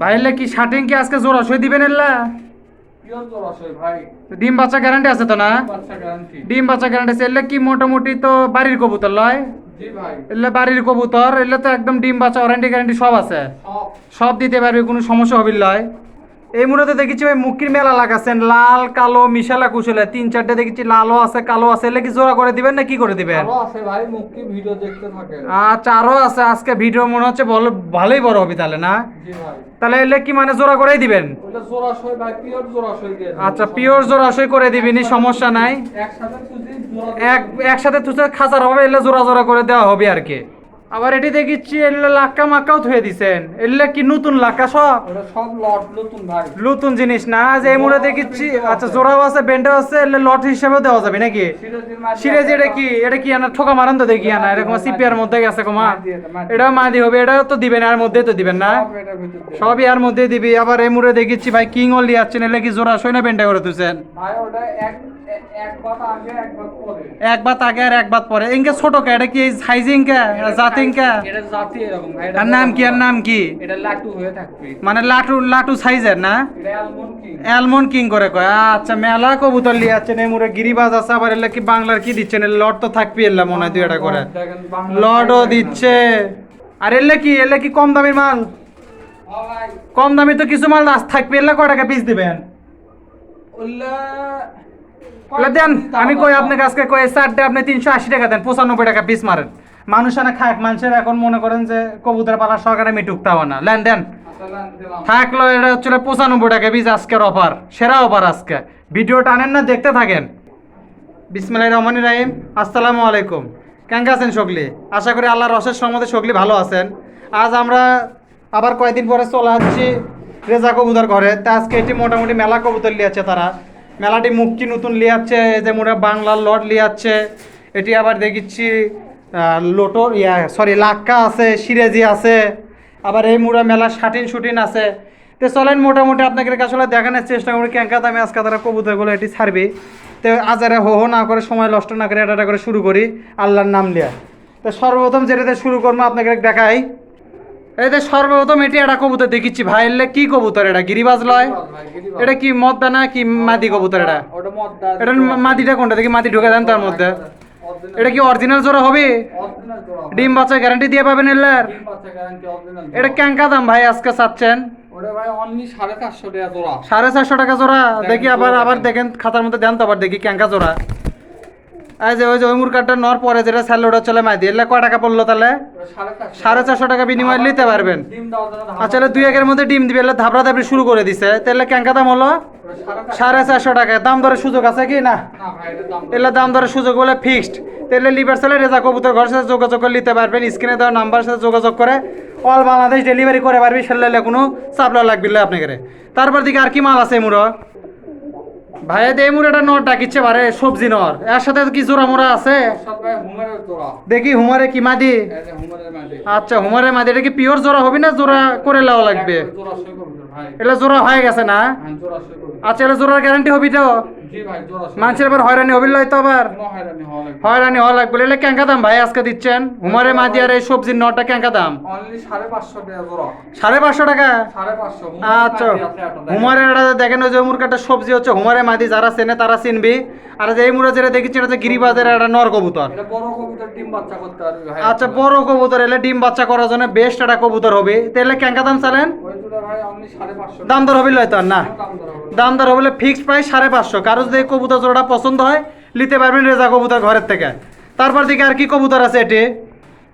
ভাই এলে কি শার্টিং কি আজকে জোড়া শুয়ে দিবেন এল্লা? ডিম বাচ্চা গ্যারান্টি আছে তো না? ডিম বাচ্চা গ্যারান্টি আছে এলে কি মোটামুটি তো বাড়ির কবুতর লয়? এলে বাড়ির কবুতর এলে তো একদম ডিম বাচ্চা ওয়ারেন্টি গ্যারান্টি সব আছে। সব। সব দিতে পারবে কোনো সমস্যা হবে লয়। এই মুহূর্তে দেখেছি ভাই মুক্তির মেলা লাগাচ্ছেন। লাল কালো মিশালা কুশলে। তিন চারটে দেখেছি লালও আছে কালো আছে। এলে কি জোড়া করে দিবেন না কি করে দিবেন? ভালো আছে ভাই মুক্তি ভিডিও দেখতে থাকে আচ্ছা আরও আছে। আজকে ভিডিও মনে হচ্ছে বলো ভালোই বড় হবে তাহলে না? জি ভাই। তাহলে এলে কি মানে জোড়া করেই দিবেন? আচ্ছা পিওর জোড়াশই করে দিবিনি সমস্যা নাই। একসাথে একসাথে তুসে খাঁচার হবে এলে জোড়া জোড়া করে দেওয়া হবে আর কি। আবার এটি দেখিচ্ছি এলে লাক্কা মাক্কাও থুয়ে দিছেন। এলে কি নতুন লাক্কা সব? সব লট নতুন ভাই। নতুন জিনিস না? যে এই মুড়ে দেখিচ্ছি আচ্ছা জোড়াও আছে বেন্ডাও আছে এলে লট হিসেবেও দেওয়া যাবে নাকি? সিরেজ এটা কি? এটা কি আনা ঠোকা মারান তো দেখি আনা? এরকম সিপিআর মধ্যে গেছে কমা। এটাও মাদি হবে এটাও তো দিবেন আর মধ্যে তো দিবেন না? সব। সবই আর মধ্যে দিবি। আবার এই মুড়ে দেখিচ্ছি ভাই কিং অল লিয়াচ্ছেন এলে কি জোড়া সই না বেন্ডা করে তুছেন ভাই ওটা এক এক বাত আগে এক বাত পরে। এক বাত আগে আর এক বাত পরে। ইনকে ছোট কে? এটা কি সাইজিং কে জাতিং কে এটা জাতি এরকম ভাই এটা নাম কি আর নাম কি? এটা লাটু হয়ে থাকবে। মানে লাটু লাটু সাইজের না? এটা অ্যালমন্ড কি। অ্যালমন্ড কিং করে কয়। আচ্ছা মেলা কবুতর লিয়াচ্ছেন এই মুড়ে। গিরিবাজ আছে আবার এলে কি বাংলার কি দিচ্ছেন? লট তো থাকবি এলা মনে হয় দুই এটা করে। লটও দিচ্ছে। আর এলে কি এলে কি কম দামি মাল? কম দামি তো কিছু মাল আস থাকবে এলে কয় টাকা পিস দিবেন? দেন আমি কই আপনাকে আজকে কই চারটে আপনি তিনশো আশি টাকা দেন পঁচানব্বই টাকা পিস মারেন। মানুষ না খাক মানুষের এখন মনে করেন যে কবুতর পালার সরকারে মিটুকটাও না। লেন থাকল এটা হচ্ছে পঁচানব্বই টাকা বীজ আজকের অফার সেরা অফার আজকে। ভিডিও টানেন না, দেখতে থাকেন। বিসমিল্লাহ রহমান রাহিম। আসসালামু আলাইকুম। কেঙ্কা আছেন সকলি আশা করি আল্লাহর রসের সম্মতে সকলি ভালো আছেন। আজ আমরা আবার কয়েকদিন পরে চলে আসছি রেজা কবুতর ঘরে। তা আজকে এটি মোটামুটি মেলা কবুতর লিয়াচ্ছে তারা। মেলাটি মুক্তি নতুন লিয়াচ্ছে যে মোটা বাংলার লট লিয়াচ্ছে এটি আবার দেখিচ্ছি লোটো ইয়া সরি লাক্কা আছে সিরেজি আছে আবার এই মুড়া মেলা শাটিন শুটিন আছে। তো চলেন মোটামুটি আপনাদের কাছে আসলে দেখানোর চেষ্টা করি ক্যাঙ্কা দামে আজকে তারা কবুতরগুলো এটি ছাড়বি। তো আজারে হো হো না করে সময় নষ্ট না করে এটা করে শুরু করি আল্লাহর নাম লিয়া তো সর্বপ্রথম যেটাতে শুরু করব আপনাকে দেখাই। এই যে সর্বপ্রথম এটি একটা কবুতর দেখিচ্ছি ভাই এলে কি কবুতর এটা? গিরিবাজ লয়? এটা কি মদ্দা না কি মাদি কবুতর এটা? এটা মাদিটা কোনটা? দেখি মাদি ঢুকে দেন তার মধ্যে। এটা কি অরিজিনাল জোড়া হবে? ডিম বাচ্চা গ্যারান্টি দিয়ে পাবেন এলার? এটা ক্যাঙ্কা দাম ভাই আজকে চাচ্ছেন? সাড়ে চারশো টাকা জোড়া। দেখি আবার আবার দেখেন। দেখেন খাতার মধ্যে দেন তো আবার দেখি ক্যাঙ্কা জোড়া। এই যে ওই যে ওই মুরকাটা নর পরে যেটা ওটা চলে মাই দিয়ে এলে কয় টাকা পড়ল তাহলে? সাড়ে চারশো। টাকা বিনিময়ে নিতে পারবেন। আচ্ছা দুই একের মধ্যে ডিম দিবে এলে ধাপড়া ধাপড়ি শুরু করে দিছে। তাহলে ক্যাঙ্কা দাম হলো? সাড়ে চারশো। টাকা। দাম দরের সুযোগ আছে কি না? এলে দাম দরের সুযোগ বলে ফিক্সড তাহলে লিভার সেলে রেজা কবুতর ঘরের সাথে যোগাযোগ করে নিতে পারবেন স্ক্রিনে দেওয়া নাম্বারের সাথে যোগাযোগ করে। অল বাংলাদেশ ডেলিভারি করে পারবি সেলে কোনো চাপলা লাগবে আপনাকে তারপর দিকে আর কি মাল আছে মুড়ো? ভাই এই এটা নর ডাকিচ্ছে বারে সবজি নর এর সাথে কি জোড়া মোড়া আছে। দেখি হুমারে কি মাদি। আচ্ছা হুমারে মাদি এটা কি পিওর জোড়া হবে না জোড়া করে লেওয়া লাগবে এটা জোড়া হয়ে গেছে না? হ্যাঁ। আচ্ছা এটা জোড়ার গ্যারান্টি হবি তো? মানুষের এবার হয়রানি হবি লয় তো আবার। হয়রানি হওয়া লাগবে এলে ক্যাঙ্কা দাম ভাই আজকে দিচ্ছেন? হুমারে মাদি আর এই সবজির নটা ক্যাঙ্কা দাম? সাড়ে পাঁচশো টাকা আচ্ছা। একটা দেখেন। হুমারের এটা দেখেন ওই যে মুরগাটা সবজি হচ্ছে হুমারে মাদি যারা চেনে তারা চিনবি। আর যে এই মুড়ে যেটা দেখেছি এটা গিরিবাজের একটা নর কবুতর। আচ্ছা বড় কবুতর এলে ডিম বাচ্চা করার জন্য বেস্ট একটা কবুতর হবে। তাহলে ক্যাঙ্কা দাম চালেন? দাম দর হবি লয় তো আর না? দাম দর হবে। হলে ফিক্সড প্রাইস সাড়ে পাঁচশো। কারও যদি কবুতর জোড়াটা পছন্দ হয় নিতে পারবেন রেজা কবুতর ঘরের থেকে। তারপর দিকে আর কি কবুতর আছে এটি?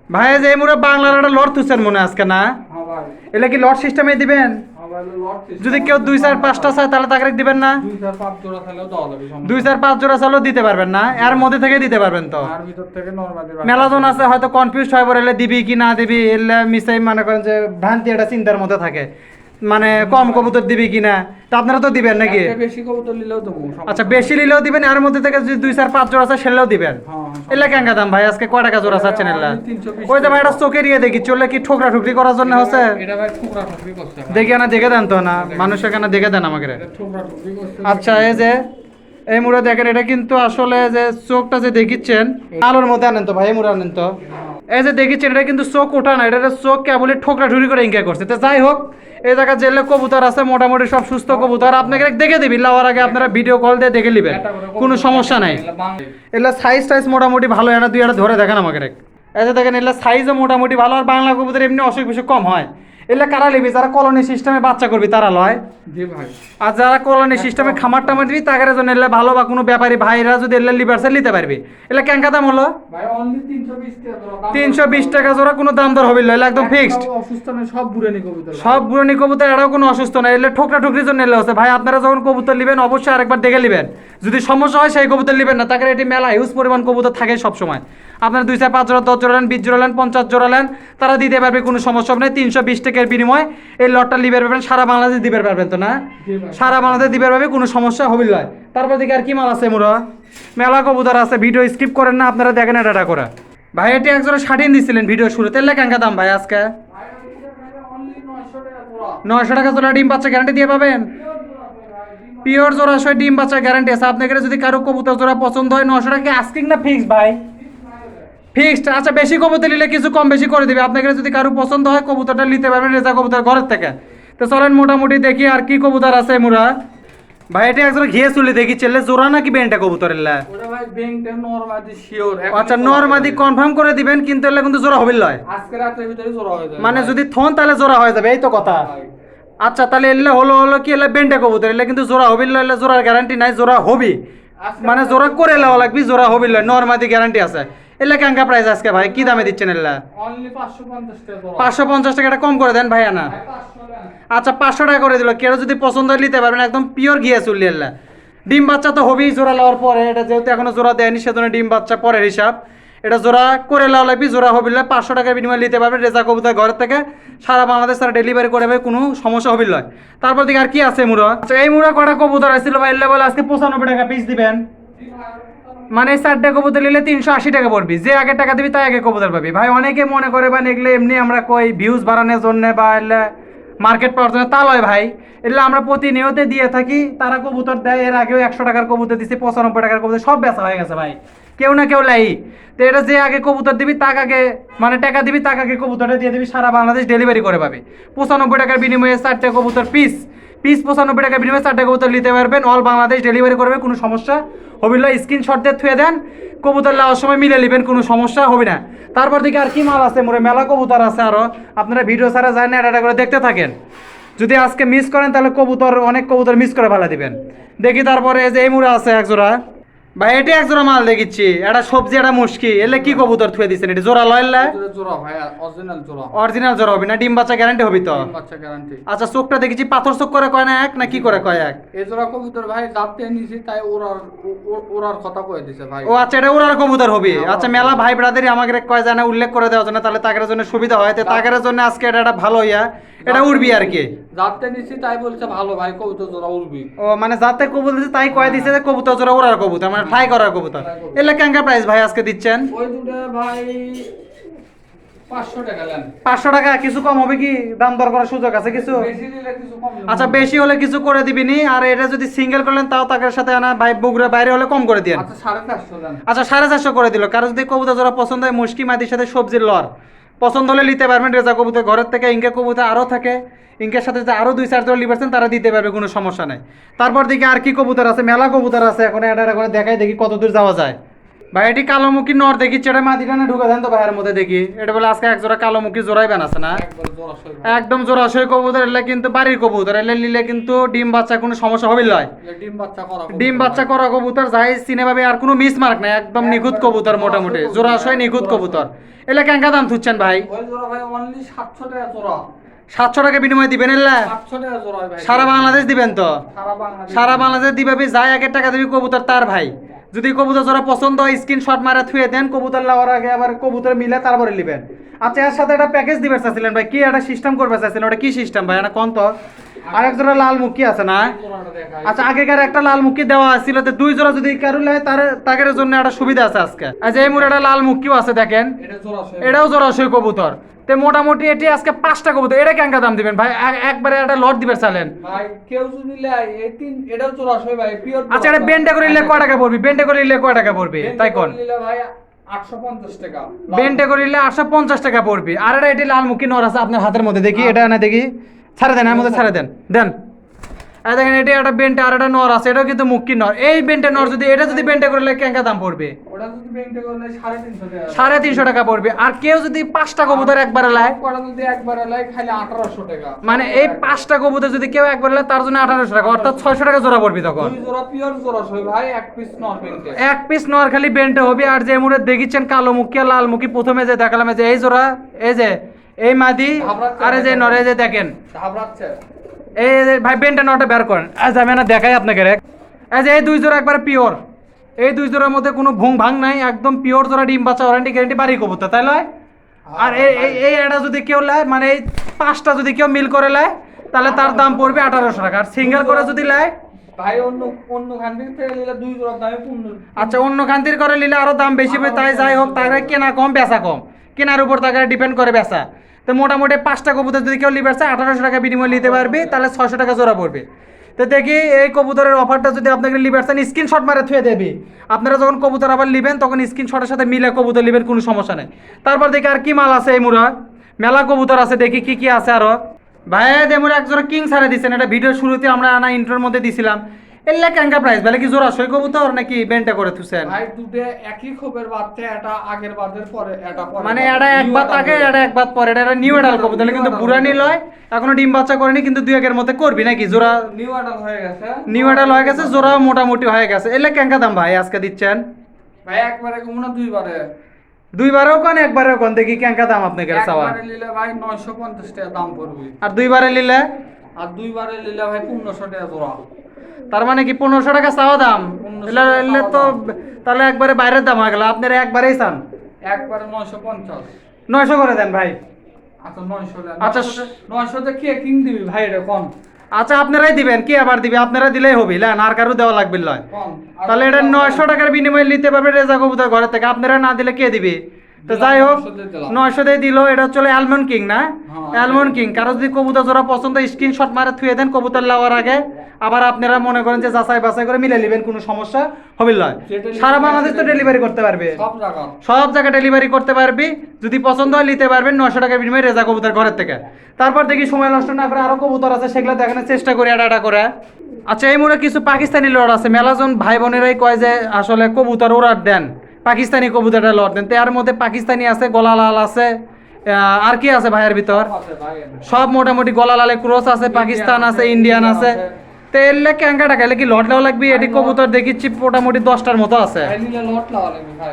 ভাই যে এই মুড়ে বাংলার একটা লট তুছেন মনে আজকে না? হ্যাঁ এলে কি লট সিস্টেমে দিবেন? হ্যাঁ যদি কেউ দুই চার পাঁচটা চায় তাহলে তাকে দিবেন না? দুই চার পাঁচ জোড়া চালও দিতে পারবেন না? এর মধ্যে থেকে দিতে পারবেন তো? মেলাজন আছে হয়তো কনফিউজ হয়ে পড়ে এলে দিবি কি না দিবি এলে মিসাই মনে করেন যে ভ্রান্তি একটা চিন্তার মধ্যে থাকে। মানে কম কবুতর দিবি কিনা? তা আপনারা তো দিবেন নাকি? বেশি কবুতর নিলেও দেবো সমস্যা আচ্ছা বেশি নিলেও দিবেন এর মধ্যে থেকে যদি দুই চার পাঁচ জোড়া আছে সেলেও দিবেন। হ্যাঁ, হ্যাঁ, কেঙ্গা দাম ভাই? আজকে কয় টাকা জোড়া চাচ্ছেন এলা আমি 320 ওই তো ভাই এটা চোখের ইয়ে দেখি চলে কি ঠোকরা ঠুকরি করার জন্য হচ্ছে? দেখি না দেখে দেন তো না। মানুষ এখানে দেখে দেন আমাকে। আচ্ছা এই যে এই মুড়ে দেখেন এটা কিন্তু আসলে যে চোখটা যে দেখিচ্ছেন আলোর মধ্যে আনেন তো ভাই এই মুড়ে আনেন তো। এই যে দেখেছেন, এটা কিন্তু চোখ ওঠা না এটা চোখ কেবলই ঠোকরা ঠুরি করে ইঙ্কা করছে। তো যাই হোক, এই জায়গায় জেলে কবুতর আছে, মোটামুটি সব সুস্থ কবুতর। আপনাকে দেখে দিবি, লাওয়ার আগে আপনারা ভিডিও কল দিয়ে দেখে নেবেন, কোনো সমস্যা নাই। এগুলো সাইজ টাইজ মোটামুটি ভালো, এটা দুই একটা ধরে দেখেন আমাকে এই যে দেখেন, এগুলো সাইজও মোটামুটি ভালো, আর বাংলা কবুতর এমনি অসুখ বিসুখ কম হয়। এগুলা কারা লিবি? যারা কলোনি সিস্টেমে বাচ্চা করবি তারা লয়। জি ভাই। আর যারা কলোনি সিস্টেমে খামার টামার দিবি তাদের জন্য এলে ভালো বা কোনো ব্যাপারী ভাইরা যদি এলে লিবার্সে নিতে পারবি। এলে ক্যাঙ্কা দাম হলো? ভাই অনলি 320 টাকা জোড়া। তিনশো বিশ টাকা জোড়া কোনো দাম দর হবিল এলে একদম ফিক্সড সব বুড়ানি কবুতর। সব বুড়নি কবুতর এটাও কোনো অসুস্থ না এলে ঠোকরা ঠুকরির জন্য এলে হচ্ছে। ভাই আপনারা যখন কবুতর নেবেন অবশ্যই আরেকবার দেখে নেবেন। যদি সমস্যা হয় সেই কবুতর নেবেন না। তাকে এটি মেলা হিউজ পরিমাণ কবুতর থাকে সবসময় আপনার দুই চার পাঁচ জোড়া দশ জোড়া নেন বিশ জোড়া নেন পঞ্চাশ জোড়া নেন তারা দিতে পারবে কোনো সমস্যা হবে না। তিনশো বিশ টাকার বিনিময় এই লটটা লিবে পারবেন সারা বাংলাদেশ দিবে পারবেন তো না? সারা বাংলাদেশ দিবে পারবে কোনো সমস্যা হবে নয় তারপর দিকে আর কি মাল আছে মুরা মেলা কবুতর আছে ভিডিও স্কিপ করেন না আপনারা দেখেন এটা এটা করে। ভাই এটি একজোড়া ষাটিন দিছিলেন ভিডিও শুরুতে। এলে কেঙ্কা দাম ভাই আজকে? ভাই, ওইটা ভাই only 900 টাকা জোড়া। নয়শো টাকা জোড়া ডিম বাচ্চা গ্যারান্টি দিয়ে পাবেন? পিওর জোড়া ডিম বাচ্চা গ্যারান্টি আছে। আপনাদের যদি কারও কবুতর জোড়া পছন্দ হয় নশো টাকা আস্কিং না ফিক্স ভাই? ফিক্সড আচ্ছা বেশি কবুতর নিলে কিছু কম বেশি করে দিবে। আপনাকে যদি কারও পছন্দ হয় কবুতরটা নিতে পারবেন রেজা কবুতর ঘরের থেকে। তো চলেন মোটামুটি দেখি আর কি কবুতর আছে মুরা। ভাই এটা একজন ঘিয়ে চলে দেখি চেলে জোড়া নাকি বেনটা কবুতর শিওর আচ্ছা নর্মাদি কনফার্ম করে দিবেন কিন্তু এলে কিন্তু জোড়া হবে লয়। আজকে রাতের ভিতরে জোড়া হয়ে যাবে মানে যদি থন তাহলে জোড়া হয়ে যাবে এই তো কথা। আচ্ছা তাহলে এলে হলো হলো কি এলে বেন্ডে কবুতর এলে কিন্তু জোড়া হবিল এলে জোড়ার গ্যারান্টি নাই জোড়া হবি। মানে জোড়া করে এলাও লাগবি জোড়া হবিল নর্মাদি গ্যারান্টি আছে। এলে কেঙ্কা প্রাইস আজকে ভাই? কি দামে দিচ্ছেন এলা? Only 550 টাকা জোড়া। পাঁচশো পঞ্চাশ টাকাটা কম করে দেন ভাই না? ভাই, 500 টাকা। আচ্ছা পাঁচশো টাকা করে দিল। কেউ যদি পছন্দ হয় নিতে পারবেন একদম পিওর গিয়ে চুলি এলা। ডিম বাচ্চা তো হবেই জোড়া লওয়ার পরে এটা যেহেতু এখনও জোড়া দেয়নি সেজন্য ডিম বাচ্চা পরের হিসাব। এটা জোড়া করে লাও লাগবি জোড়া হবিলে পাঁচশো টাকার বিনিময়ে নিতে পারবেন। রেজা কবুতর ঘরের থেকে সারা বাংলাদেশ তারা ডেলিভারি করে দেবে কোনো সমস্যা হবিল নয়। তারপর দিকে আর কি আছে মুড়ো? আচ্ছা এই মুড়া কটা কবুতর আসছিল বা এলে বলে আজকে পঁচানব্বই টাকা পিস দিবেন। মানে চারটে কবুতর নিলে তিনশো আশি টাকা পড়বি। যে আগে টাকা দিবি তাই আগে কবুতর পাবি। ভাই, অনেকে মনে করে বা এগুলো এমনি আমরা কই ভিউজ বাড়ানোর জন্য বা এলে মার্কেট পাওয়ার জন্য, তা লয় ভাই। এগুলো আমরা প্রতিনিয়ত দিয়ে থাকি। তারা কবুতর দেয়, এর আগেও একশো টাকার কবুতর দিচ্ছে পঁচানব্বই টাকার কবুতর, সব বেচা হয়ে গেছে ভাই। কেউ না কেউ লাই। তো এটা যে আগে কবুতর দিবি, তাকে আগে মানে টাকা দিবি, তাকে আগে কবুতরটা দিয়ে দিবি, সারা বাংলাদেশ ডেলিভারি করে পাবে। পঁচানব্বই টাকার বিনিময়ে চারটে কবুতর পিস পিস পঁচানব্বই টাকা বিনিময়ে চারটা কবুতর নিতে পারবেন। অল বাংলাদেশ ডেলিভারি করবে, কোনো সমস্যা। হবিল স্ক্রিনশট দিয়ে থুয়ে দেন। কবুতর নেওয়ার সময় মিলে নেবেন, কোনো সমস্যা হবে না। তারপর দিকে আর কি মাল আছে মোরে? মেলা কবুতর আছে আরও আপনারা ভিডিও ছাড়া যায় না, এটা করে দেখতে থাকেন। যদি আজকে মিস করেন, তাহলে কবুতর, অনেক কবুতর মিস করে ফেলা দিবেন। দেখি তারপরে যে এই মুড়ে আছে এক জোড়া ভাই এটা এক জোড়া মাল দেখিচ্ছি। এটা সবজি এটা মুশকি। এলে কি কবুতর থুয়ে দিচ্ছেন এটা জোড়া লয়লা ভিতরে জোড়া ভাই অরিজিনাল জোড়া। অরিজিনাল জোড়া হবে না? ডিম বাচ্চা গ্যারান্টি হবে তো? বাচ্চা গ্যারান্টি আচ্ছা চোখটা দেখেছি পাথর চোখ করে কয় না এক না কি করে কয় এক? এই জোড়া কবুতর ভাই যাতে নিছি তাই ওরার ওরার কথা কয়ে দিছে ভাই। ও আচ্ছা এটা ওরার কবুতর হবে। আচ্ছা মেলা ভাই ব্রাদারই আমাকে কয় জানা উল্লেখ করে দেওয়ার জন্য তাহলে তাদের জন্য সুবিধা হয়। তো তাদের জন্য আজকে এটা একটা ভালো ইয়া। এটা উড়বি আর কি। যাতে নিছি তাই বলছে ভালো ভাই কবুতর জোড়া উড়বি। ও মানে যাতে কবুতর তাই কয় দিচ্ছে যে কবুতর জোড়া ওরার কবুতর। মানে ফ্লাই করার কবুতর। এলে ক্যাঙ্কা প্রাইস ভাই আজকে দিচ্ছেন? ওই দুটো ভাই পাঁচশো টাকা কিছু কম হবে কি? দাম দর করার সুযোগ আছে কিছু? বেশি নিলে কিছু কম নেই। আচ্ছা বেশি হলে কিছু করে দিবিনি আর এটা যদি সিঙ্গেল করলেন তাও তাদের সাথে আনা ভাই বগুড়া বাইরে হলে কম করে দিন আচ্ছা সাড়ে চারশো দেন আচ্ছা সাড়ে চারশো করে দিল। কারও যদি কবুতর জোড়া পছন্দ হয় মুশকি মাটির সাথে সবজির লর পছন্দ হলে নিতে পারবেন। রেজা কবুতর ঘরের থেকে, ইংকে কবুতর আরও থাকে। ইঙ্কের সাথে যে আরও দুই চারজন জোড়া তারা দিতে পারবে, কোনো সমস্যা নাই। তারপর দিকে আর কি কবুতর আছে? মেলা কবুতর আছে। এখন এটা এখন দেখাই দেখি কত দূর যাওয়া যায়। ভাই এটি কালোমুখী নর দেখি চেটা মাটিখানে ঢুকে দেন তো ভাইয়ের মধ্যে দেখি। এটা বলে আজকে এক জোড়া কালোমুখী জোড়াই বানাচ্ছে না? একবার জোড়া সই একদম জোড়াশয় কবুতর এলে কিন্তু বাড়ির কবুতর এলে নিলে কিন্তু ডিম বাচ্চা কোনো সমস্যা হবে লয়। ডিম বাচ্চা করা কবুতর ডিম বাচ্চা করা কবুতর যাই চিনে পাবে আর কোনো মিস মার্ক নাই একদম নিখুঁত কবুতর মোটামুটি জোড়াশয় নিখুঁত কবুতর। এলে কেঙ্কা দাম থুচ্ছেন ভাই? ওই জোড়া ভাই অনলি সাতশো টাকা জোড়া। সাতশো টাকা বিনিময় দিবেন সারা বাংলাদেশ দিবেন তো? সারা বাংলাদেশ। দিবে যাই একের টাকা দিবি কবুতর তার ভাই। যদি কবুতর জোড়া পছন্দ হয় স্ক্রিনশট মারা থুয়ে দেন কবুতর লাওয়ার আগে আবার কবুতর মিলে তারপরে নেবেন। আচ্ছা এর সাথে একটা প্যাকেজ দিবে চাইছিলেন ভাই কি একটা সিস্টেম করবে চাইছিলেন ওটা কি সিস্টেম ভাই? না কোন তো? আরেক জোড়া লাল মুখী আছে না? আচ্ছা আগেকার একটা লাল মুখী দেওয়া ছিল তো দুই জোড়া যদি কারও লাগে তার তাদের জন্য একটা সুবিধা আছে আজকে। আচ্ছা এই মুড়ে একটা লাল মুখিও আছে দেখেন। এটা জোড়া সই এটাও জোড়াশয় কবুতর। তে মোটামুটি এটি আজকে পাঁচটা কবুতর এটা কেঙ্কা দাম দিবেন? ভাই একবারে একটা লট দিবে চালেন। ভাই কেউ যদি এই তিন এটাও ভাই পিওর আচ্ছা এটা বেন্ডে করে নিলে কয় টাকা পড়বি? বেন্ডে করে নিলে কয় টাকা পড়বে? তাই কোন? ভাই আটশো পঞ্চাশ টাকা। বেন্টে করিলে আটশো পঞ্চাশ টাকা পড়বে। আর এটা এটি লালমুখী নর আছে আপনার হাতের মধ্যে। দেখি এটা না দেখি। ছাড়ে দেন এর মধ্যে ছাড়ে দেন। দেন। এই দেখেন এটি একটা বেন্টে আর একটা নর আছে এটাও কিন্তু মুখী নর। এই বেন্টে নর যদি এটা যদি বেন্টে করলে কেঙ্কা দাম পড়বে? সাড়ে তিনশো টাকা। পড়বে। আর কেউ যদি পাঁচটা কবুতর একবারে লায় যদি একবারে লাই খালি আঠারোশো টাকা। মানে এই পাঁচটা কবুতর যদি কেউ একবার লায় তার জন্য আঠারোশো টাকা। অর্থাৎ ছয়শো টাকা জোড়া পড়বি তখন। এক পিস নর বেন্টে। এক পিস নর খালি বেন্টে হবে। আর যে মুড়ে দেখিচ্ছেন কালো মুখী আর লাল মুখি প্রথমে যে দেখালাম যে এই জোড়া এই যে এই মাদি আর যে নরে যে দেখেন। এই ভাই বেন্টে নটা বের করেন। আজ আমি না দেখাই আপনাকে রে। এই যে এই দুই জোড়া একবার পিওর এই দুই জোড়ার মধ্যে কোনো ভুং ভাং নাই একদম পিওর জোড়া ডিম বাচ্চা ওয়ারেন্টি গ্যারেন্টি বাড়ি কবুতর তাই লয়? আর এই এই- এটা যদি কেউ লায় মানে এই পাঁচটা যদি কেউ মিল করে লায় তাহলে তার দাম পড়বে আঠারোশো টাকা। আর সিঙ্গেল করে যদি লায় ভাই অন্য অন্য দুই আচ্ছা অন্য খান্তির করে নিলে আরও দাম বেশি হবে তাই যাই হোক তাকে কেনা কম বেচা কম। কেনার উপর তাকে ডিপেন্ড করে বেচা। তো মোটামুটি পাঁচটা কবুতর যদি কেউ লিবে আঠারোশো টাকা বিনিময় নিতে পারবি, তাহলে ছশো টাকা জোড়া পড়বে। তো দেখি এই কবুতরের অফারটা যদি আপনাকে লিবারসান স্ক্রিনশট মারে থুয়ে দেবে। আপনারা যখন কবুতর আবার নেবেন, তখন স্ক্রিনশটের সাথে মিলে কবুতর নেবেন, কোনো সমস্যা নেই। তারপর দেখি আর কি মাল আছে এই মুরা মেলা কবুতর আছে, দেখি কি কি আছে আরও। ভাই দেমুর একজোড়া কিং সারে দিচ্ছেন এটা ভিডিও শুরুতে আমরা আনা ইন্ট্রোর মধ্যে দিছিলাম। এল্লা ক্যাঙ্কা প্রাইস বলে কি জোড়া সই কবুতর নাকি বেন্টা করে থুছেন ভাই দুটো একই খোপের বাচ্চা এটা আগের বাদের পরে এটা পরে। মানে এটা একবার তাকে এটা একবার পরে। এটা নিউ এডাল কবুতর কিন্তু বুড়ানি লয় এখনও ডিম বাচ্চা করেনি কিন্তু দুই একের মধ্যে করবি নাকি? জোড়া নিউ অ্যাডাল হয়ে গেছে। নিউ এডাল হয়ে গেছে জোড়া মোটামুটি হয়ে গেছে। এলে ক্যাঙ্কা দাম ভাই আজকে দিচ্ছেন? ভাই একবারে কমু না দুইবারে। দুইবারেও কোন একবারেও কোন? দেখি ক্যাঙ্কা দাম আপনাকে চাওয়া। একবারে নিলে ভাই নয়শো পঞ্চাশ টাকা দাম পড়বে। আর দুইবারে নিলে? আর দুইবারে নিলে ভাই পনেরোশো টাকা জোড়া। তার মানে কি পনেরোশো টাকা চাওয়া দাম? এলে তো তাহলে একবারে বাইরের দাম হয়ে গেল। আপনারা একবারেই চান? একবারে নয়শো পঞ্চাশ। নয়শো করে দেন ভাই। আচ্ছা নয়শো আচ্ছা, আচ্ছা নয়শোতে কে কিন দিবি ভাই এটা কম আচ্ছা আপনারাই দিবেন। কি আবার দিবে? আপনারা দিলেই হবে লেন আর কারও দেওয়া লাগবে লয়। তাহলে এটা নয়শো টাকার বিনিময়ে নিতে পারবে রেজা কবুতর ঘরের থেকে। আপনারা না দিলে কে দিবে? তো যাই হোক 900 দিয়ে দিলাম। নয়শো দিয়ে দিল এটা চলে অ্যালমন্ড কিং না। অ্যালমন্ড কিং কারও যদি কবুতর জোড়া পছন্দ স্ক্রিনশট মারে থুয়ে দেন কবুতর লাওয়ার আগে। আবার আপনারা মনে করেন যে যাচাই বাছাই করে মিলে নেবেন কোনো সমস্যা হবে সারা বাংলাদেশ তো ডেলিভারি করতে পারবে। সব জায়গা। সব জায়গায় ডেলিভারি করতে পারবি। যদি পছন্দ হয় নিতে পারবেন নয়শো টাকা বিনিময়ে রেজা কবুতর ঘরের থেকে। তারপর দেখি সময় নষ্ট না করে আরও কবুতর আছে সেগুলো দেখানোর চেষ্টা করি আডা আডা করে। আচ্ছা এই মুড়ে কিছু পাকিস্তানি লড় আছে। মেলাজন ভাই বোনেরাই কয় যে আসলে কবুতর ওরার দেন। পাকিস্তানি কবুতরটা লড় দেন। তো এর মধ্যে পাকিস্তানি আছে গলা লাল আছে আর কি আছে ভাইয়ের ভিতর? সব মোটামুটি গলা লালে ক্রস আছে পাকিস্তান আছে ইন্ডিয়ান আছে। তো এলে ক্যাঙ্কা টাকা এলে কি লট লেও লাগবে? এটি কবুতর দেখিচ্ছি মোটামুটি দশটার মতো আছে। লট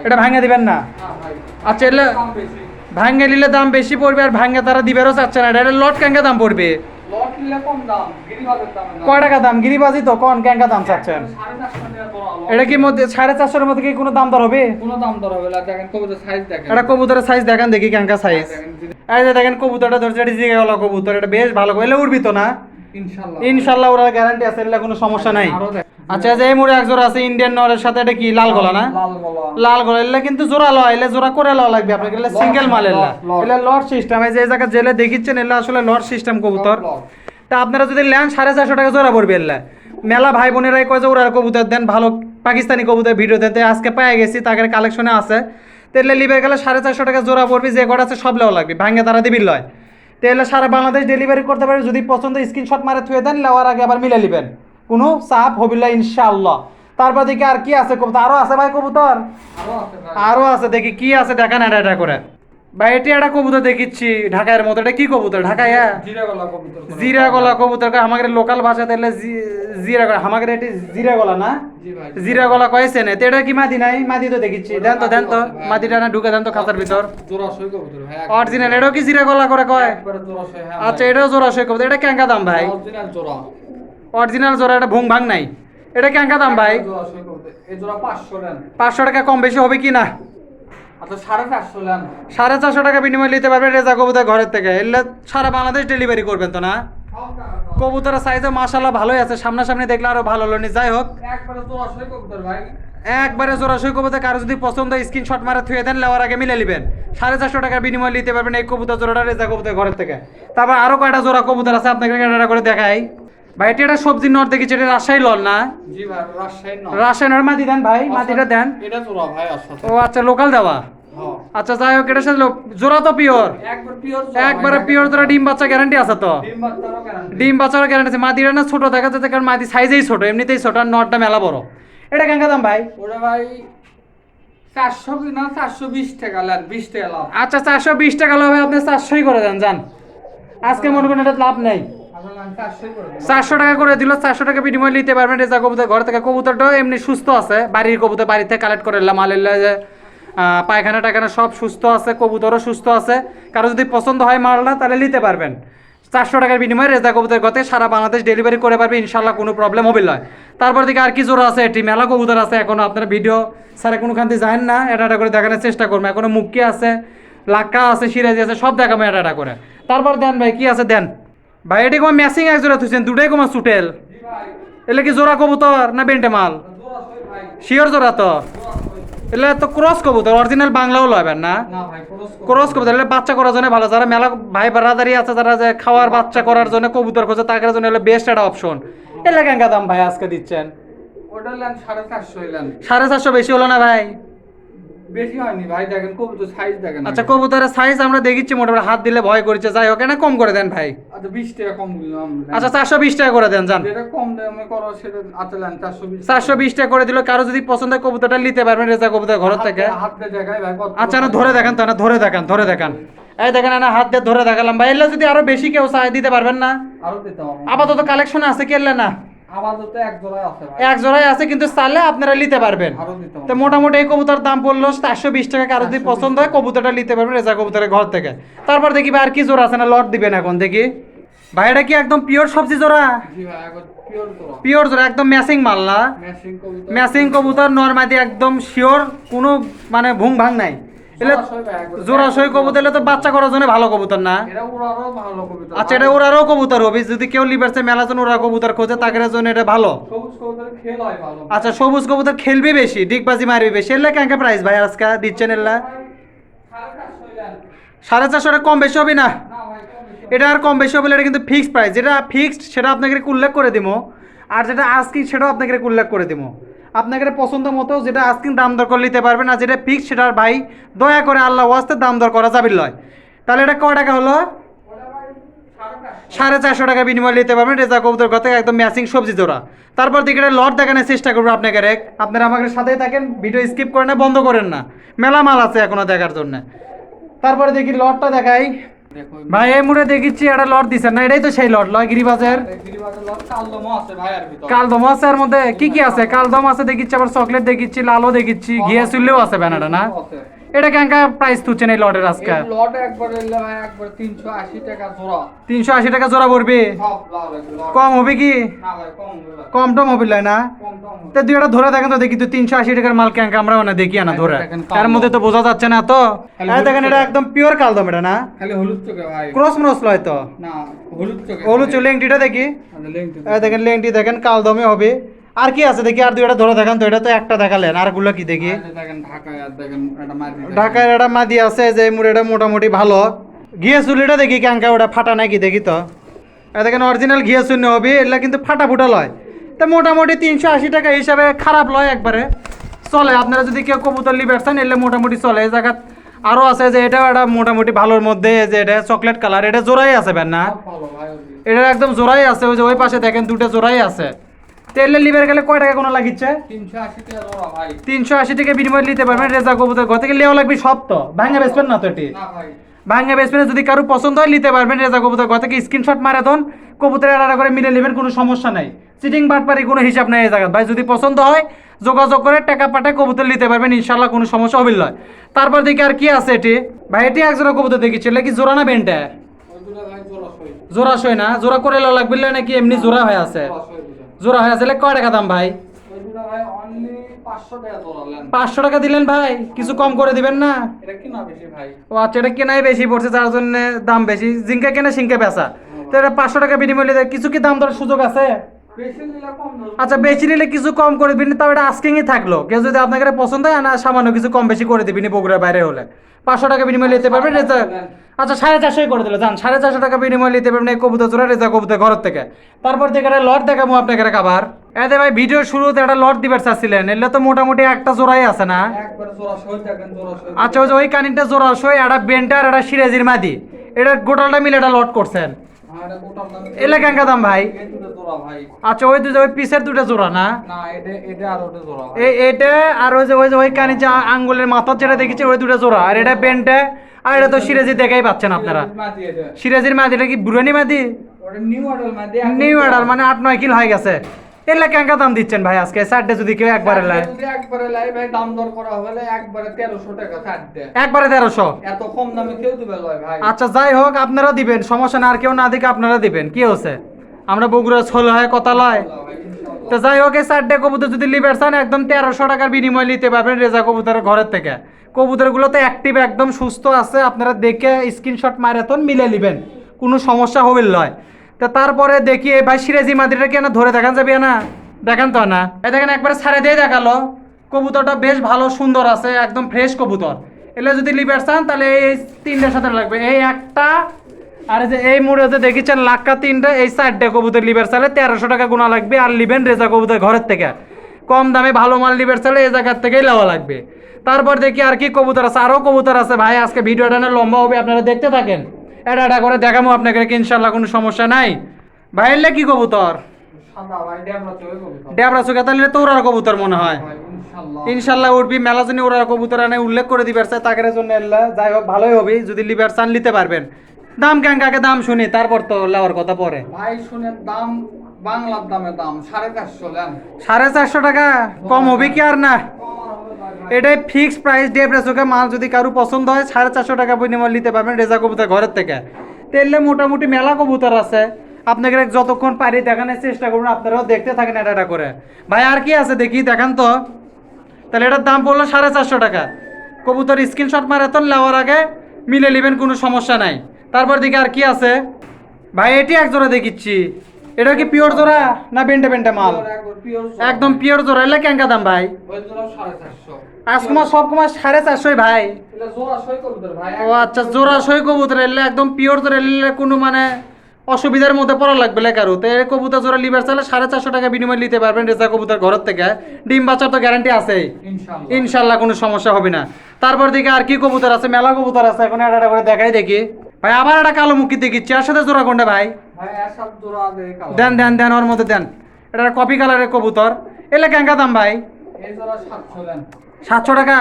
এটা ভাঙে দিবেন না? আচ্ছা এলে বেশি। নিলে দাম বেশি পড়বে আর ভাঙ্গে তারা দিবেরও চাচ্ছে না। এটা লট ক্যাঙ্কা দাম পড়বে। কয় টাকা দাম? গিরিবাজি তো কোন ক্যাঙ্কা দাম চাচ্ছেন। এটা কি মধ্যে সাড়ে চারশোর মধ্যে কি কোনো দাম দর হবে? কোনো দাম দর হবে না দেখেন কবিতা সাইজ দেখেন। এটা কবুতরের সাইজ দেখেন দেখি ক্যাঙ্কা সাইজ এই যে দেখেন কবুতরটা ধরছে এটা জিগে গেল কবুতর এটা বেশ ভালো করে উড়বি তো না? ইনশাল্লাহ ওরা গ্যারান্টি আছে কোনো সমস্যা নাই। আচ্ছা এই যে এই মুড়ে এক জোড়া আছে ইন্ডিয়ান নরের সাথে এটা কি লাল গলা না? লাল গলা। কিন্তু জোড়া লয় এলে জোড়া করে লওয়া লাগবে আপনাকে সিঙ্গেল মাল লট সিস্টেম এই যে জায়গা জেলে দেখিচ্ছেন আসলে লট সিস্টেম কবুতর। তা আপনারা যদি নেন সাড়ে চারশো টাকা জোড়া পড়বে এলে মেলা ভাই বোনেরাই কয় যে ওরা কবুতর দেন ভালো পাকিস্তানি কবুতর ভিডিও দেন। আজকে পেয়ে গেছি তাদের কালেকশনে আছে। তেলে লিবে গেলে সাড়ে চারশো টাকা জোড়া পড়বি যে কটা আছে সব লেওয়া লাগবে ভাঙ্গে তারা দিবি লয়। তেলে সারা বাংলাদেশ ডেলিভারি করতে পারে যদি পছন্দ স্ক্রিনশট মারে থুয়ে দেন লেওয়ার আগে আবার মিলে নেবেন। কোনো চাপ হবিল্লা ইনশাল্লাহ তারপর দেখি আর কি আছে কবুতর? আরও আছে ভাই কবুতর? আরও আছে আরও আছে দেখি কি আছে দেখেন এটা এটা করে। ভাই এটি একটা কবুতর দেখিচ্ছি ঢাকার মতো। এটা কি কবুতর? ঢাকায় হ্যাঁ? জিরা গলা কবুতর। আমাদের লোকাল ভাষা তাহলে জিরা গলা। আমাদের এটি জিরা গলা না? জিরা গলা। কয়েছে না। এটা কি মাদি নাই? মাদি তো দেখিচ্ছি। দেন তো দেন তো। মাদিটা না ঢুকে দেন তো খাতার ভিতর। অরিজিনাল এটাও কি জিরা গলা করে কয়? হ্যাঁ আচ্ছা এটাও জোড়া সই কবুতর। এটা ক্যাঙ্কা দাম ভাই? অরিজিনাল জোড়া। এটা ভুং ভাং নাই। এটা ক্যাঙ্কা দাম ভাই? জোড়া সই কবুতর। এই জোড়া 500 নেন। পাঁচশো টাকা কম বেশি হবে কি না? আচ্ছা 450 নেন সাড়ে চারশো টাকা বিনিময় নিতে পারবেন রেজা কবুতর ঘরের থেকে। এলে সারা বাংলাদেশ ডেলিভারি করবেন তো না। কবুতরের সাইজও মাসাল্লাহ ভালোই আছে। সামনাসামনি দেখলে আরও ভালো হলো যাই হোক। একবারে জোড়া সই কবুতর কারও যদি পছন্দ স্ক্রিনশট মারে থুয়ে দেন লেওয়ার আগে মিলে নেবেন। সাড়ে চারশো টাকার বিনিময় নিতে পারবেন এই কবুতর জোড়াটা রেজা কবুতর ঘরের থেকে। তারপর আরও কয়টা জোড়া কবুতর আছে? আপনাকে করে দেখাই। ভাই এটা একটা সবজি নর দেখেছি এটা রাজশাহী লল না? জি ভাই রাজশাহী না রাজশাহীর মাটি দেন ভাই মাটিটা দেন। এটা জোড়া ভাই ও আচ্ছা লোকাল দেওয়া? আচ্ছা যাই হোক এটা সাথে জোড়া তো পিওর একবারে পিওর জোড়া ডিম বাচ্চা গ্যারান্টি আছে তো? ডিম বাচ্চারও গ্যারান্টি আছে। মাদিরা না ছোট দেখা যাচ্ছে কারণ মাদি সাইজেই ছোট এমনিতেই ছোট আর নটটা মেলা বড়। এটা কেঙ্কা দাম ভাই? ওটা ভাই চারশো না চারশো বিশ টাকা বিশ টাকা লাভ। আচ্ছা চারশো বিশ টাকা হবে আপনি চারশোই করে দেন যান। আজকে মনে করেন এটা লাভ নেই। চারশো টাকা করে দিল, চারশো টাকা বিনিময় নিতে পারবেন। রেজা কবুতর, ঘর থেকে কবুতরটাও এমনি সুস্থ আছে। বাড়ির কবুতর, বাড়িতে কালেক্ট করে এলাম আলিল্লা যে পায়খানা টায়খানা সব সুস্থ আছে, কবুতরও সুস্থ আছে। কারও যদি পছন্দ হয় মালটা, তাহলে নিতে পারবেন। চারশো টাকার বিনিময়ে রেজা কবুতর গতে সারা বাংলাদেশ ডেলিভারি করে পারবে ইনশাল্লাহ কোনো প্রবলেম হবে নয় তারপর দিকে আর কি জোর আছে এটি? মেলা কবুতর আছে এখনও আপনারা ভিডিও স্যারে কোনোখান থেকে যান না, এটা এটা করে দেখানোর চেষ্টা করব। এখনও মুক্কি আছে, লাক্কা আছে, সিরাজি আছে, সব দেখাবো এটা এটা করে। তারপর দেন ভাই, কি আছে? দেন। ভাই এটি কোনো ম্যাচিং এক জোড়া থুইছেন দুটাই কোনো সুটেল। এলে কি জোড়া কবুতর না বেন্টে মাল? শিওর জোড়া তো। এলে তো ক্রস কবুতর অরিজিনাল বাংলাও লবেন না? ক্রস কবুতর এলে বাচ্চা করার জন্য ভালো যারা মেলা ভাই বারাদারি আছে যারা যে খাওয়ার বাচ্চা করার জন্য কবুতর খোঁজে তাদের জন্য হলো বেস্ট একটা অপশন এলে কেঙ্কা দাম ভাই আজকে দিচ্ছেন? সাড়ে চারশো বেশি হলো না ভাই? বেশি হয়নি ভাই দেখেন কবুতর সাইজ দেখেন আচ্ছা কবুতরের সাইজ আমরা দেখিচ্ছি মোটামুটি হাত দিলে ভয় করছে। যাই হোক না কম করে দেন ভাই। আচ্ছা বিশ টাকা কম দিলাম আচ্ছা চারশো বিশ টাকা করে দেন যেটা কম দামে করো সেটা আচ্ছা বিশ চারশো বিশ টাকা করে দিল কারও যদি পছন্দ হয় কবুতরটা নিতে পারবেন রেজা কবুতর ঘর থেকে। হাতে দেখাই ভাই আচ্ছা না ধরে দেখান তো না ধরে দেখান ধরে দেখান। এই দেখেন না হাত দিয়ে ধরে দেখালাম ভাই এলে যদি আরও বেশি কেউ চাই দিতে পারবেন না। আরও দিতে হবে। আপাতত কালেকশন আছে কি না। আপাতত এক আছে জোড়াই আছে কিন্তু চাইলে আপনারা নিতে পারবেন। তো মোটামুটি এই কবুতর দাম পড়ল চারশো বিশ টাকা কারও যদি পছন্দ হয় কবুতরটা নিতে পারবেন রেজা কবুতরের ঘর থেকে। তারপর দেখি ভাই আর কি জোড়া আছে না লট দিবেন এখন দেখি। ভাই এটা কি একদম পিওর সবজি জোড়া? পিওর জোড়া। একদম ম্যাচিং মাল না? ম্যাচিং কবুতর। নর্মাদি একদম শিওর কোনো মানে ভুং ভাং নাই। জোড়াশয়। কবুতর তো বাচ্চা করার জন্য ভালো কবুতর না? আচ্ছা এটা ওরারও কবুতর হবে। যদি কেউ লিবারসে মেলাজন ওরা কবুতর খোঁজে তাদের জন্য এটা ভালো। আচ্ছা সবুজ কবুতর খেলবি বেশি ডিগবাজি মারবি বেশি। এলে কেঙ্কা প্রাইস ভাই আজকে দিচ্ছেন এলা সাড়ে চারশো এলেন। সাড়ে চারশো টাকা কম বেশি হবে না? এটা আর কম বেশি হবে এটা কিন্তু ফিক্সড প্রাইস যেটা ফিক্সড সেটা আপনাকে উল্লেখ করে দিব আর যেটা আজকে সেটাও আপনাকে উল্লেখ করে দিব আপনাকে পছন্দ মতো যেটা আজকে দাম দর করে নিতে পারবেন আর যেটা ফিক্সড সেটার ভাই দয়া করে আল্লাহ ওয়াস্তে দাম দর করা যাবে লয়। তাহলে এটা ক টাকা হলো? সাড়ে চারশো টাকা বিনিময় নিতে পারবেন, রেজা কবুতর কথা একদম ম্যাচিং সবজি জোড়া। তারপর দিকে এটা লট দেখানোর চেষ্টা করব আপনাকে রেক আপনারা আমাকে সাথেই থাকেন ভিডিও স্কিপ করেন না, বন্ধ করেন না। মেলা মাল আছে এখনও দেখার জন্য। তারপরে দেখি লটটা দেখাই। দেখো ভাই এই মুড়ে দেখিচ্ছি এটা লট দিছেন না এটাই তো সেই লট লয় গিরিবাজের। গিরিবাজের লট কালদমও আছে ভাই আর ভিতর। কালদম আছে এর মধ্যে কি কি আছে? কালদম আছে দেখিছি আবার চকলেট দেখিচ্ছি লালও দেখিচ্ছি ঘিয়া চুল্লেও আছে ব্যানারটা না। এটা কেঙ্কা প্রাইস তুলছেন এই লটের আজকে? লট একবার ভাই একবার তিনশো আশি টাকা জোড়া। তিনশো আশি টাকা জোড়া পড়বে। কম হবে কি? না ভাই কম হবে। কম টম হবে না। তো দুই একটা ধরে দেখেন তো দেখি তো তিনশো আশি টাকার মাল ক্যাঙ্ক আমরা মানে দেখি না ধরে। এর মধ্যে তো বোঝা যাচ্ছে না তো। এই দেখেন এটা একদম পিওর কালদম এটা না? খালি হলুদ চোখে ভাই। ক্রস মরস লয় তো? না হলুদ চোখে। হলুদ চুল লেংটিটা দেখি। আচ্ছা, লেংটি। দেখেন লেংটি দেখেন কালদমে হবে। আর কি আছে? দেখি আর দুইটা ধরে দেখান তো এটা তো একটা দেখালেন। আরগুলো কি দেখি? ঢাকায় একটা মাদি আছে যে মুড়েটা মোটামুটি ভালো। ঘিয়ে চুলিটা দেখি ক্যাঙ্কা ওটা ফাটা নাকি দেখি তো। দেখেন অরিজিনাল ঘিয়ে শূন্য হবে এগুলা কিন্তু ফাটা ফুটা লয়। তো মোটামুটি তিনশো আশি টাকা হিসাবে খারাপ লয় একবারে। চলে আপনারা যদি কেউ কবুতর লিবার চান এলে মোটামুটি চলে। এই জায়গা আরও আছে যে এটাও একটা মোটামুটি ভালোর মধ্যে যে এটা চকলেট কালার এটা জোড়াই আছে না। এটা একদম জোড়াই আছে ওই যে ওই পাশে দেখেন দুটো জোড়াই আছে। তেলে লিভার গেলে কয় টাকা কোনো লাগিচ্ছে? তিনশো আশি টাকা বিনিময় নিতে পারবেন রেজা কবুতর ঘর থেকে লেওয়া লাগবে সব তো ভাঙা বেচবেন না তো এটি? ভাঙা বেচবেন যদি কারও পছন্দ হয় নিতে পারবেন। রেজা কবুতর ঘর থেকে স্ক্রিনশট মারে দেন। কবুতরের আলাদা করে মিলে নেবেন কোনো সমস্যা নাই। চিটিং বাটপারি কোনো হিসাব নেই এই জায়গা ভাই যদি পছন্দ হয় যোগাযোগ করে টাকা পাঠায় কবুতর নিতে পারবেন। ইনশাল্লাহ কোনো সমস্যা হবে নয় তারপর দেখি আর কি আছে এটি। ভাই এটি একজোড়া কবুতর দেখেছি। এটা কি জোড়া না বেন্টে? জোড়া সই। না? জোড়া করে লাগবে নাকি এমনি জোড়া হয়ে আছে? জোড়া হয়ে আছে এলে কয় টাকা দাম ভাই? পাঁচশো টাকা দিলেন ভাই? কিছু কম করে দিবেন না? ও আচ্ছা এটা কেনাই বেশি পড়ছে যার জন্য দাম বেশি। জিঙ্কা কেনা সিঙ্কা বেচা। তো এটা পাঁচশো টাকা বিনিময় কিছু কি দাম দরের সুযোগ আছে। আচ্ছা বেশি নিলে কিছু কম করে দিবেন তাও এটা আস্কিংই থাকল। কেউ যদি আপনাকে পছন্দ হয় না সামান্য কিছু কম বেশি করে দিবেন বগুড়ার বাইরে হলে। পাঁচশো টাকা বিনিময় নিতে পারবেন আচ্ছা সাড়ে চারশোই করে দিলে যান সাড়ে চারশো টাকা বিনিময় নিতে পারবেন এই কবুতর জোড়া রেজা কবুতর ঘর থেকে। তারপর থেকে একটা লট দেখাবো আপনাকে খাবার। এতে ভাই ভিডিও শুরুতে একটা লট দিবার চাচ্ছিলেন এলে তো মোটামুটি একটা জোড়াই আছে না? আচ্ছা ওই যে ওই কানিনটা জোড়া সই একটা বেন্টার একটা সিরাজির মাদি। এটা গোটালটা মিলে একটা লট করছেন। দাম এলে কেঙ্কা দাম ভাই? আচ্ছা ওই দুটো ওই পিসের দুটো জোড়া না? এটা আর ওই যে ওই যে ওই কানি যে আঙ্গুলের মাথার যেটা দেখেছি ওই দুটো জোড়া। আর এটা বেন্টে আর এটা তো সিরাজি দেখাই পাচ্ছেন আপনারা। সিরাজির মাদি এটা। কি বুড়ানি মাদি? নিউ অর্ডার মানে আট নয় কিল হয়ে গেছে। এলে কেঙ্কা দাম দিচ্ছেন ভাই আজকে? চারটে যদি কেউ একবারে লাই একবারে লাই ভাই দাম দর করা হলে একবারে তেরোশো টাকা ছাড় একবারে তেরোশো? এত কম দামে কেউ দিবে লয় ভাই। আচ্ছা যাই হোক আপনারা দিবেন। সমস্যা না আর কেউ না দিকে আপনারা দিবেন। কি হচ্ছে আমরা বগুড়া ছোল হয় কথা লয়। তো যাই হোক, এই চারটে কবুতর যদি লিবার চান, একদম তেরোশো টাকার বিনিময় নিতে পারবেন রেজা কবুতরের ঘরের থেকে। কবুতরগুলো তো অ্যাক্টিভ একদম সুস্থ আছে। আপনারা দেখে স্ক্রিনশট মারাতন মিলে নেবেন। কোনো সমস্যা হবে লয় তো তারপরে দেখি, এই ভাই সিরাজি মাদিটা কেন ধরে দেখান যাবে না? দেখান তো না। এই দেখেন, একবার ছাড়ে দিয়ে দেখাল। কবুতরটা বেশ ভালো, সুন্দর আছে, একদম ফ্রেশ কবুতর। এলে যদি লিবার চান, তাহলে এই তিনটার সাথে লাগবে। এই একটা আর যে এই মুড়ে দেখেছেন লাক্কা তিনটা এই চারটে কবুতর লিভার চালে তেরোশো টাকা গুণা লাগবে আর লিবেন রেজা কবুতর ঘরের থেকে। কম দামে ভালো মাল লিভার চালে এই জায়গার থেকেই নেওয়া লাগবে। তারপর দেখি আর কি কবুতর আছে আরও কবুতর আছে। ভাই আজকে ভিডিওটা না লম্বা হবে আপনারা দেখতে থাকেন। এটা এটা করে দেখাবো আপনাকে ইনশাল্লাহ কোনো সমস্যা নাই। ভাই এলে কি কবুতর? ডেবরা চুকে তাহলে তো ওরার কবুতর মনে হয়। ইনশাল্লাহ উঠবি মেলা জন্য ওরা কবুতর আনে উল্লেখ করে দিবার চাই তাকের জন্য এল্লা যাই হোক ভালোই হবে যদি লিবার চান নিতে পারবেন। দাম কেন কাকে দাম শুনি? তারপর তো লেওয়ার কথা পরে। ভাই শুনেন দাম বাংলার দামে দাম সাড়ে চারশো লেন সাড়ে চারশো টাকা? কম হবে কি আর না? এটাই ফিক্সড প্রাইস ডেপ রেসোকে মাল যদি কারও পছন্দ হয় সাড়ে চারশো টাকা বিনিময় নিতে পারবেন রেজা কবুতর ঘরের থেকে। তেললে মোটামুটি মেলা কবুতর আছে। আপনাকে যতক্ষণ পারি দেখানোর চেষ্টা করুন আপনারাও দেখতে থাকেন এটা এটা করে। ভাই আর কি আছে দেখি দেখান তো। তাহলে এটার দাম পড়ল সাড়ে চারশো টাকা। কবুতর স্ক্রিনশট মারে তো নেওয়ার আগে মিলে নেবেন কোনো সমস্যা নাই। তারপর দিকে আর কি আছে? ভাই এটি এক জোড়া দেখিচ্ছি। এটা কি পিওর জোড়া না বেন্টে বেন্টে মাল? একদম পিওর জোড়া। এলে কেঙ্কা দাম ভাই? ওই জোড়া সাড়ে চারশো। আজ সব কুমার সাড়ে চারশোই ভাই। এটা জোড়া সই কবুতর ভাই। ও আচ্ছা জোড়া সই কবুতর। এলে একদম পিওর জোড়া। এলে কোনো মানে অসুবিধার মধ্যে পড়া লাগবে লেখারও তো এই কবুতর জোড়া লিবার চালে সাড়ে চারশো টাকা বিনিময় নিতে পারবেন রেজা কবুতর ঘরের থেকে। ডিম বাচ্চার তো গ্যারান্টি ইনশাআল্লাহ। ইনশাল্লাহ কোনো সমস্যা হবে না। তারপর দিকে আর কি কবুতর আছে? মেলা কবুতর আছে। এখন এটা করে দেখাই দেখি। ভাই আবার একটা কালো মুখি দেখিচ্ছি। আর সাথে জোড়া কোনটা ভাই? দেন দেন দেন ওর মধ্যে দেন। এটা কপি কালারের কবুতর। এলে কেঙ্কা দাম ভাই? সাতশো টাকা?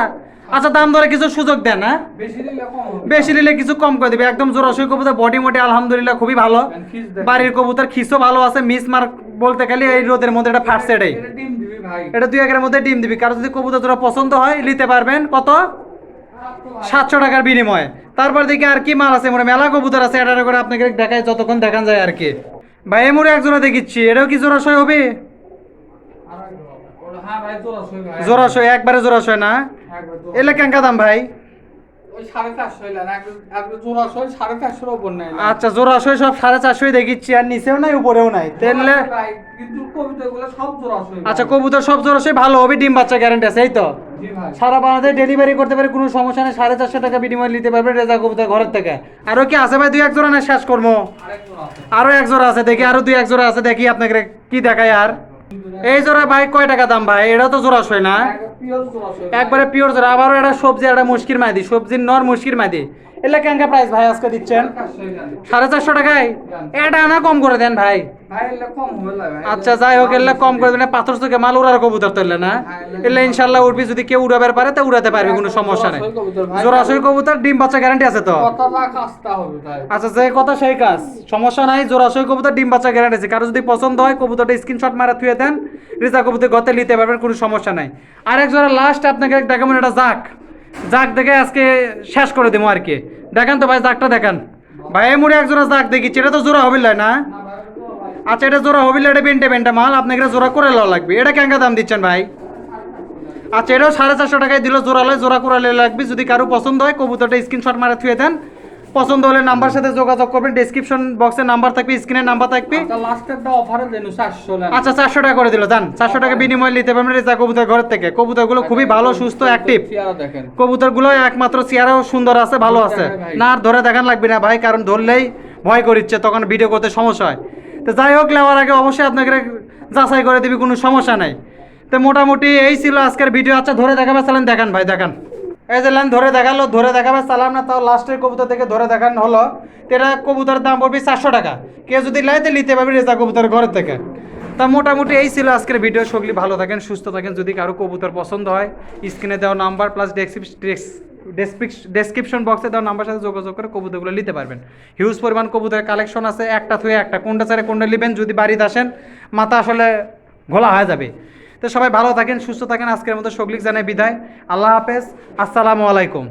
আচ্ছা দাম ধরে কিছু সুযোগ দেন হ্যাঁ? বেশি দিলে কম হবে। বেশি নিলে কিছু কম করে দিবে। একদম জোরাশই কবুতর বডি মোটি আলহামদুলিল্লাহ খুবই ভালো। বাড়ির কবুতর খিসও ভালো আছে মিস মার্ক বলতে গেলে এই রোদের মধ্যে এটা ফাটছে এটাই। এটা ডিম দিবি ভাই। এটা দুই একের মধ্যে ডিম দিবি। কারও যদি কবুতর জোড়া পছন্দ হয় নিতে পারবেন। কত? সাতশো টাকার বিনিময়ে। তারপর দেখি আর কি মাল আছে মোটামুটি মেলা কবুতর আছে এটা করে আপনাকে দেখায় যতক্ষণ দেখান যায় আর কি। ভাই এমুরে এক জোড়া দেখিচ্ছি এটাও কি জোড়াশয় হবে? হ্যাঁ জোড়াশয় একবারে জোড়াশয় না? এলে কেঙ্কা দাম ভাই? জোড়া সই আচ্ছা জোড়াশয় সব সাড়ে চারশোই দেখিচ্ছি আর নিচেও নাই উপরেও নাই। সব জোড়া সই আচ্ছা কবুতর সব ভালো হবে ডিম বাচ্চা গ্যারান্টি আছে এই তো? সারা বাংলাদেশ ডেলিভারি করতে পারে কোনো সমস্যা নেই সাড়ে চারশো টাকা বিনিময় নিতে পারবে রেজা কবুতর ঘরের থেকে। আরও কি আছে ভাই দুই এক জোড়া না শেষ করব? আরও এক জোড়া আছে দেখি আরও দুই এক জোড়া আছে দেখি আপনাকে কি দেখায় আর। এই জোড়া ভাই কয় টাকা দাম ভাই? এটা তো জোড়া শোয় না? একবার পিওর জোড়া আবারও এটা সবজি একটা মুশকির মাদি সবজির নর মুশকির মাদি এলে কেঙ্কা প্রাইস ভাই আজকে দিচ্ছেন? সাড়ে চারশো টাকায়? এটা আনা কম করে দেন ভাই। আচ্ছা যাই হোক এলে কম করে দেবেন পাথর চোখে মাল উড়ার কবুতর তো এলে না। এলে ইনশাল্লাহ উঠবি যদি কেউ উড়াবার পারে তো উড়াতে পারবে কোনো সমস্যা নেই। জোড়াশই কবুতর ডিম বাচ্চা গ্যারান্টি আছে তো? আচ্ছা যে কথা সেই কাজ। সমস্যা নাই জোড়াশই কবুতর ডিম বাচ্চা গ্যারান্টি আছে। কারও যদি পছন্দ হয় কবুতরটা স্ক্রিনশট মারা থুয়ে দেন। রিজা কবুতর গতে নিতে পারবেন কোনো সমস্যা নাই। আর এক জোড়া লাস্ট আপনাকে দেখাবেন এটা জাক জাক দেখে আজকে শেষ করে দেবো আর কি। দেখেন তো ভাই, জাগটা দেখান। ভাই, এই মুড়ে এক জাগ দেখিছি দেখি এটা তো জোড়া হবিল না? আচ্ছা এটা জোড়া হবিল এটা বেন্টে বেন্টে মাল, আপনাকে এটা জোড়া করে লওয়া লাগবে। এটা কেঙ্কা দাম দিচ্ছেন ভাই? আচ্ছা এটাও সাড়ে চারশো টাকায় দিল, জোড়া লয়, জোড়া করে লাগবে। যদি কারও পছন্দ হয়, কবুতরটা স্ক্রিনশট মারা থুয়ে দেন। পছন্দ হলে নাম্বার সাথে যোগাযোগ করবেন। ডেসক্রিপশন বক্সে নাম্বার থাকবে স্ক্রিনের নাম্বার থাকবে। আচ্ছা চারশো আচ্ছা চারশো টাকা করে দিল জান। চারশো টাকা বিনিময় নিতে পারবেন রেজা কবুতর ঘরের থেকে। কবুতরগুলো খুবই ভালো সুস্থ অ্যাক্টিভ কবুতরগুলো একমাত্র চেয়ারও সুন্দর আছে ভালো আছে। হ্যাঁ না আর ধরে দেখান লাগবে না ভাই কারণ ধরলেই ভয় করিচ্ছে তখন ভিডিও করতে সমস্যা হয়। তো যাই হোক নেওয়ার আগে অবশ্যই আপনাকে যাচাই করে দিবি কোনো সমস্যা নাই। তো মোটামুটি এই ছিল আজকের ভিডিও আচ্ছা ধরে দেখাবে চালান দেখান ভাই দেখান। এই যে লাইন ধরে দেখাল, ধরে দেখাবে চালাম না, তাও লাস্টের কবুতর থেকে ধরে দেখানো হলো। এটা কবুতরের দাম পড়বে চারশো টাকা। কেউ যদি লাই তো নিতে পারবে রেজা কবুতর ঘরের থেকে। তা মোটামুটি এই ছিল আজকের ভিডিও সকলি ভালো থাকেন, সুস্থ থাকেন। যদি কারও কবুতর পছন্দ হয় স্ক্রিনে দেওয়া নাম্বার প্লাস ডেসক্রিপশন বক্সে দেওয়া নাম্বার সাথে যোগাযোগ করে কবুতরগুলো নিতে পারবেন। হিউজ পরিমাণ কবুতরের কালেকশন আছে, একটা থুয়ে, একটা কোনটা চারে, কোনটা নেবেন। যদি বাড়িতে আসেন, মাথা আসলে ঘোলা হয়ে যাবে। তো সবাই ভালো থাকেন, সুস্থ থাকেন। আজকের মতো সগলিক জানাই বিদায়। আল্লাহ হাফেজ। আসসালামু আলাইকুম।